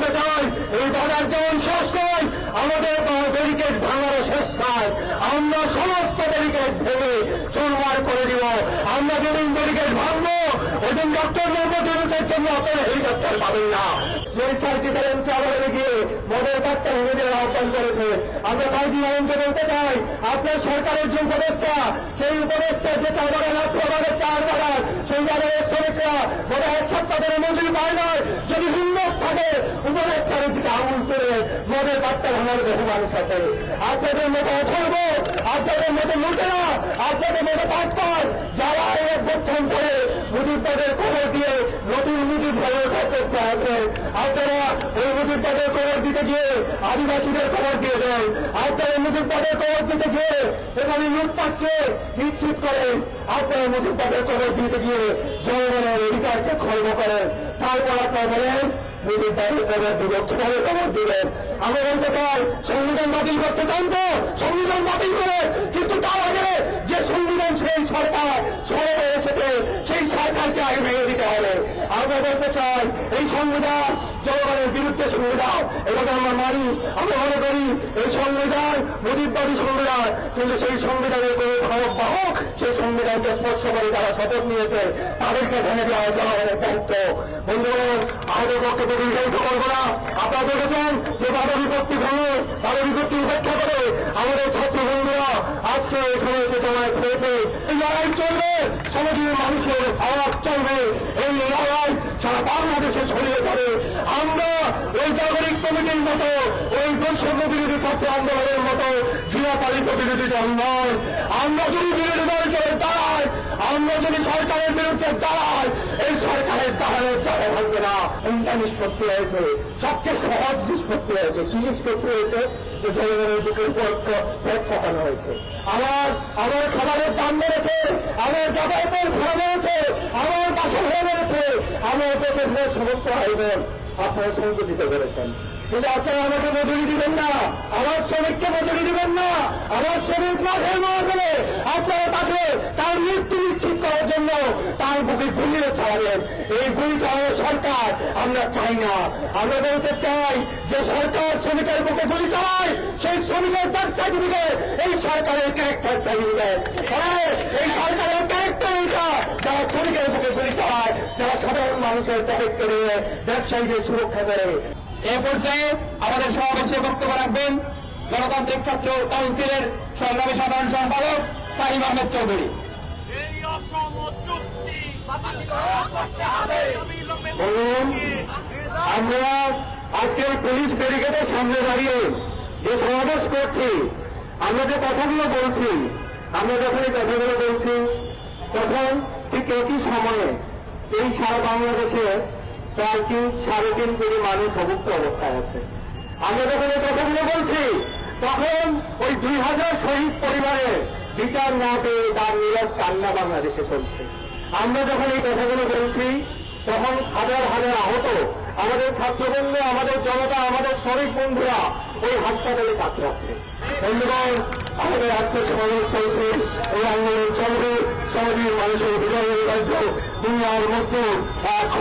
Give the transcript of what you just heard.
বলতে চাই, এই বাজার যেমন শেষ নয়, আমাদের ব্যারিকেড ভাঙারও শেষ নয়। আমরা সমস্ত ব্যারিকেড ভেঙে চুরমার করে দিব। আমরা যেদিন ব্যারিকেড ভাঙবো, ওদিন ডক্টর মোহাম্মদ ইউনুসের জন্য আপনারা হেলিকপ্টার পাবেন না। গিয়ে ভেঙে দেওয়ার আহ্বান করেছে, আমরা বলতে চাই, আপনার সরকারের যে উপদেষ্টা, সেই উপদেষ্টা যে চা বাগান রাত্রবাগের চার বাগান সেই বাগানের শ্রমিকরা এক সপ্তাহ ধরে মজুরি পায় নয় থাকে উপদেষ্টার দিকে আঙুল তুলে মদের কাটটা ভাঙার বহু মানুষ আছে। আপনাদের মতো অথর্ব, আপনাদের মতো লুটেরা, আপনাদের মতো পাটপার যারা এই অভ্যর্থন করে মুজিববাদের খবর দিয়ে নতুন মুজিব হয়ে ওঠার চেষ্টা আছে, আপনারা ওই মুজিববাদের খবর দিতে গিয়ে আদিবাসীদের খবর দিয়ে দেন। আপনারা মুজিববাদের খবর দিতে গিয়ে এখানে লুটপাটকে নিশ্চিত করেন। আপনারা মুজিববাদের খবর দিতে গিয়ে জনগণের অধিকারকে খর্ব করেন। তারপর আপনারা বলেন আমরা বলতে সংবিধান বাতিল করতে চান তো? সংবিধান করে। কিন্তু তার আগে যে সংবিধান সেই সরকার সরে এসেছে সেই সরকারকে আগে ভেঙে দিতে হবে আমরা বলতে চাই, এই সংবিধান জনগণের বিরুদ্ধে সংবিধান, এটাকে আমরা মানি, আমরা মনে করি এই সংবিধান মুজিববাদী সংবিধান, কিন্তু সেই সংবিধানের কোনো ভাবক বাহক সেই সংবিধানকে স্পর্শ করে যারা শপথ নিয়েছে, তাদেরকে ভেঙে দেওয়া জনগণের দায়িত্ব। বন্ধুগণ, আমাদের পক্ষে দীর্ঘায়িত করব না। আপনারা দেখেছেন যে বাধা বিপত্তি ভেঙে বাধা বিপত্তি উপেক্ষা করে আমাদের ছাত্র হয়েছে এই লড়াই চলবে সমাজের মানুষের আওয়াজ চলবে। এই লড়াই সারা বাংলাদেশে ছড়িয়ে যাবে। আমরা ওই নাগরিক কমিটির মতো ওই বৈষম্য বিরোধী ছাত্র আন্দোলনের মতো গৃহপালিত বিরোধী দল নয়। আমরা যদি বিরোধী দল আমরা যদি সরকারের বিরুদ্ধে দাঁড়াই এই সরকারের দাঁড়ানোর জায়গা থাকবে না। কোনটা নিষ্পত্তি হয়েছে? সবচেয়ে সহজ নিষ্পত্তি হয়েছে। কি নিষ্পত্তি হয়েছে? যে জনগণের বুকের উপর হয়েছে। আমার আমার খাবারের দাম বেড়েছে। আমার যাতায়াতের ভাড়া বেড়েছে। আমার বাসা ভাড়া বেড়েছে। আমার দেশের সমস্ত আয়োজন আপনারা সংকুচিত করেছেন কিন্তু আপনারা আমাকে মজুরি দিবেন না। আমার শ্রমিককে মজুরি দিবেন না। আমার শ্রমিক মাঠে মারা গুলিয়ে চালাবেন। এই গুলি চালানোর সরকার আমরা চাই না। আমরা বলতে চাই যে সরকার শ্রমিকের বুকে গুলি চালায়, সেই শ্রমিকের তার সার্টিফিকেট এই সরকারের ক্যারেক্টার সার্টিফিকেট এই সরকারের ক্যারেক্টার এটা। যারা শ্রমিকের বুকে গুলি চালায়, যারা সাধারণ মানুষের পকেট করে ব্যবসায়ীদের সুরক্ষা করে। এ পর্যায়ে আমাদের সমাবেশে বক্তব্য রাখবেন গণতান্ত্রিক ছাত্র কাউন্সিলের সংগ্রামী সাধারণ সম্পাদক তাহিম আহমেদ চৌধুরী। আমরা আজকে পুলিশ ব্যারিকেডের সামনে দাঁড়িয়ে যে সমাবেশ করছি, আমরা যে কথাগুলো বলছি, আমরা যখন এই কথাগুলো বলছি, তখন ঠিক একই সময়ে এই সারা বাংলাদেশে প্রায় তিন, সাড়ে তিন কোটি মানুষ অভুক্ত অবস্থায় আছে। আমরা যখন এই কথাগুলো বলছি, তখন ওই দুই হাজার শহীদ পরিবারের বিচার না পেয়ে তার নীরব কান্না বাংলাদেশে চলছে। আমরা যখন এই কথাগুলো বলছি, তখন হাজার হাজার আহত, আমাদের ছাত্রবন্ধু আমাদের জনতা, আমাদের শ্রমিক বন্ধুরা ওই হাসপাতালে কাতরাচ্ছে বন্ধুগণ, আমাদের আজকে সমাবেশ চলছে এই আন্দোলন চলবে সমাজের মানুষের বিজয় দুনিয়ার মজদুর এক।